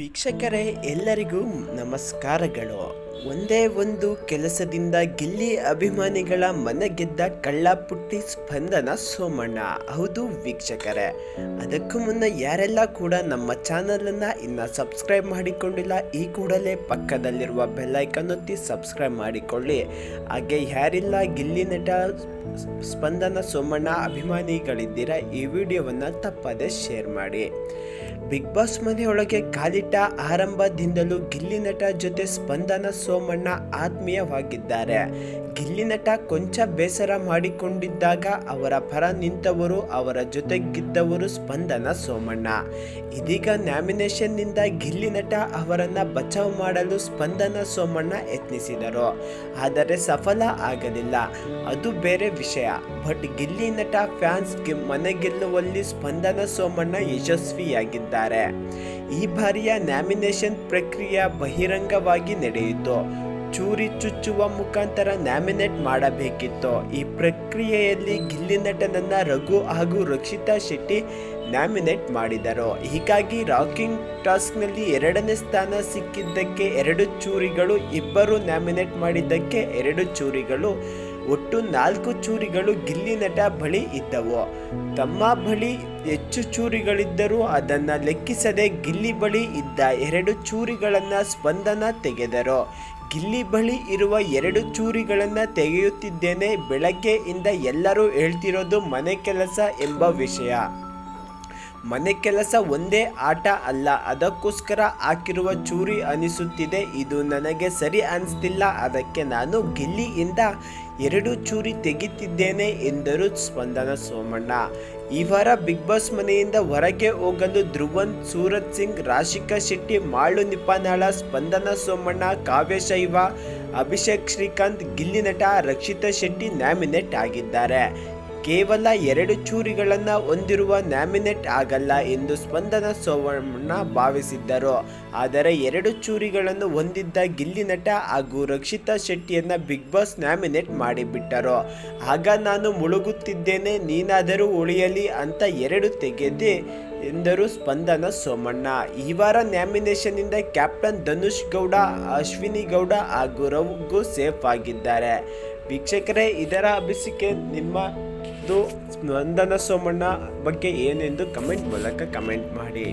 ವೀಕ್ಷಕರೇ, ಎಲ್ಲರಿಗೂ ನಮಸ್ಕಾರಗಳು. ಒಂದೇ ಒಂದು ಕೆಲಸದಿಂದ ಗಿಲ್ಲಿ ಅಭಿಮಾನಿಗಳ ಮನಗೆದ್ದ ಕಳ್ಳಪುಟ್ಟಿ ಸ್ಪಂದನ ಸೋಮಣ್ಣ. ಹೌದು ವೀಕ್ಷಕರೇ, ಅದಕ್ಕೂ ಮುನ್ನ ಯಾರೆಲ್ಲ ಕೂಡ ನಮ್ಮ ಚಾನಲನ್ನು ಇನ್ನು ಸಬ್ಸ್ಕ್ರೈಬ್ ಮಾಡಿಕೊಂಡಿಲ್ಲ, ಈ ಕೂಡಲೇ ಪಕ್ಕದಲ್ಲಿರುವ ಬೆಲ್ಲೈಕನ್ ಒತ್ತಿ ಸಬ್ಸ್ಕ್ರೈಬ್ ಮಾಡಿಕೊಳ್ಳಿ. ಹಾಗೆ ಯಾರೆಲ್ಲ ಗಿಲ್ಲಿ ನಟ ಸ್ಪಂದನ ಸೋಮಣ್ಣ ಅಭಿಮಾನಿಗಳಿದ್ದೀರಾ ಈ ವಿಡಿಯೋವನ್ನು ತಪ್ಪದೆ ಶೇರ್ ಮಾಡಿ. ಬಿಗ್ ಬಾಸ್ ಮನೆಯೊಳಗೆ ಕಾಲಿಟ್ಟ ಆರಂಭದಿಂದಲೂ ಗಿಲ್ಲಿ ನಟ ಜೊತೆ ಸ್ಪಂದನ ಸೋಮಣ್ಣ ಆತ್ಮೀಯವಾಗಿದ್ದಾರೆ. ಗಿಲ್ಲಿ ನಟ ಕೊಂಚ ಬೇಸರ ಮಾಡಿಕೊಂಡಿದ್ದಾಗ ಅವರ ಪರ ನಿಂತವರು, ಅವರ ಜೊತೆಗಿದ್ದವರು ಸ್ಪಂದನ ಸೋಮಣ್ಣ. ಇದೀಗ ನ್ಯಾಮಿನೇಷನ್ನಿಂದ ಗಿಲ್ಲಿ ನಟ ಅವರನ್ನ ಬಚಾವ್ ಮಾಡಲು ಸ್ಪಂದನ ಸೋಮಣ್ಣ ಯತ್ನಿಸಿದರು. ಆದರೆ ಸಫಲ ಆಗಲಿಲ್ಲ. ಅದು ಬೇರೆ ವಿಷಯ. ಬಟ್ ಗಿಲ್ಲಿ ನಟ ಫ್ಯಾನ್ಸ್ ಮನೆಗೆಲ್ಲುವಲ್ಲಿ ಸ್ಪಂದನ ಸೋಮಣ್ಣ ಯಶಸ್ವಿಯಾಗಿದ್ದಾರೆ. ಈ ಬಾರಿಯ ನ್ಯಾಮಿನೇಷನ್ ಪ್ರಕ್ರಿಯೆ ಬಹಿರಂಗವಾಗಿ ನಡೆಯಿತು. ಚೂರಿ ಚುಚ್ಚುವ ಮುಖಾಂತರ ನ್ಯಾಮಿನೇಟ್ ಮಾಡಬೇಕಿತ್ತು. ಈ ಪ್ರಕ್ರಿಯೆಯಲ್ಲಿ ಗಿಲ್ಲಿ ನಟನನ್ನ ರಘು ಹಾಗೂ ರಕ್ಷಿತಾ ಶೆಟ್ಟಿ ನ್ಯಾಮಿನೇಟ್ ಮಾಡಿದರು. ಹೀಗಾಗಿ ರಾಕಿಂಗ್ ಟಾಸ್ಕ್ನಲ್ಲಿ ಎರಡನೇ ಸ್ಥಾನ ಸಿಕ್ಕಿದ್ದಕ್ಕೆ ಎರಡು ಚೂರಿಗಳು, ಇಬ್ಬರು ನ್ಯಾಮಿನೇಟ್ ಮಾಡಿದ್ದಕ್ಕೆ ಎರಡು ಚೂರಿಗಳು ಒಟ್ಟು ನಾಲ್ಕು ಚೂರಿಗಳು ಗಿಲ್ಲಿ ನಟ ಬಳಿ ಇದ್ದವು. ತಮ್ಮ ಬಳಿ ಹೆಚ್ಚು ಚೂರಿಗಳಿದ್ದರೂ ಅದನ್ನು ಲೆಕ್ಕಿಸದೆ ಗಿಲ್ಲಿ ಬಳಿ ಇದ್ದ ಎರಡು ಚೂರಿಗಳನ್ನು ಸ್ಪಂದನ ತೆಗೆದರು. ಗಿಲ್ಲಿ ಬಳಿ ಇರುವ ಎರಡು ಚೂರಿಗಳನ್ನು ತೆಗೆಯುತ್ತಿದ್ದೇನೆ ಬೆಳಗ್ಗೆಯಿಂದ ಎಲ್ಲರೂ ಹೇಳ್ತಿರೋದು ಮನೆ ಕೆಲಸ ಎಂಬ ವಿಷಯ. ಮನೆ ಕೆಲಸ ಒಂದೇ ಆಟ ಅಲ್ಲ, ಅದಕ್ಕೋಸ್ಕರ ಹಾಕಿರುವ ಚೂರಿ ಅನಿಸುತ್ತಿದೆ. ಇದು ನನಗೆ ಸರಿ ಅನಿಸ್ತಿಲ್ಲ, ಅದಕ್ಕೆ ನಾನು ಗಿಲ್ಲಿಯಿಂದ ಎರಡು ಚೂರಿ ತೆಗಿತಿದ್ದೇನೆ ಎಂದರು ಸ್ಪಂದನ ಸೋಮಣ್ಣ. ಈ ವಾರ ಬಿಗ್ ಬಾಸ್ ಮನೆಯಿಂದ ಹೊರಗೆ ಹೋಗಲು ಧ್ರುವನ್ ಸೂರತ್ ಸಿಂಗ್, ರಾಶಿಕಾ ಶೆಟ್ಟಿ, ಮಾಳು ನಿಪಾನಾಳ ಸ್ಪಂದನ ಸೋಮಣ್ಣ, ಕಾವ್ಯ ಶೈವ, ಅಭಿಷೇಕ್ ಶ್ರೀಕಾಂತ್, ಗಿಲ್ಲಿ ನಟ ರಕ್ಷಿತಾ ಶೆಟ್ಟಿ ನ್ಯಾಮಿನೇಟ್ ಆಗಿದ್ದಾರೆ. ಕೇವಲ ಎರಡು ಚೂರಿಗಳನ್ನು ಹೊಂದಿರುವ ನ್ಯಾಮಿನೇಟ್ ಆಗಲ್ಲ ಎಂದು ಸ್ಪಂದನ ಸೋಮಣ್ಣ ಭಾವಿಸಿದ್ದರು. ಆದರೆ ಎರಡು ಚೂರಿಗಳನ್ನು ಹೊಂದಿದ್ದ ಗಿಲ್ಲಿ ನಟ ಹಾಗೂ ರಕ್ಷಿತಾ ಶೆಟ್ಟಿಯನ್ನ ಬಿಗ್ ಬಾಸ್ ನ್ಯಾಮಿನೇಟ್ ಮಾಡಿಬಿಟ್ಟರು. ಆಗ ನಾನು ಮುಳುಗುತ್ತಿದ್ದೇನೆ, ನೀನಾದರೂ ಉಳಿಯಲಿ ಅಂತ ಎರಡು ತೆಗೆದೆ ಎಂದರು ಸ್ಪಂದನ ಸೋಮಣ್ಣ. ಈ ವಾರ ನ್ಯಾಮಿನೇಷನ್ನಿಂದ ಕ್ಯಾಪ್ಟನ್ ಧನುಷ್ ಗೌಡ, ಅಶ್ವಿನಿ ಗೌಡ ಹಾಗೂ ರಘು ಸೇಫ್ ಆಗಿದ್ದಾರೆ. ವೀಕ್ಷಕರೇ, ಇದರ ಅಭಿಸಿಕೆ ನಿಮ್ಮದು ನಂದನ ಸೋಮಣ್ಣ ಬಗ್ಗೆ ಏನೆಂದು ಕಮೆಂಟ್ ಮೂಲಕ ಕಮೆಂಟ್ ಮಾಡಿ.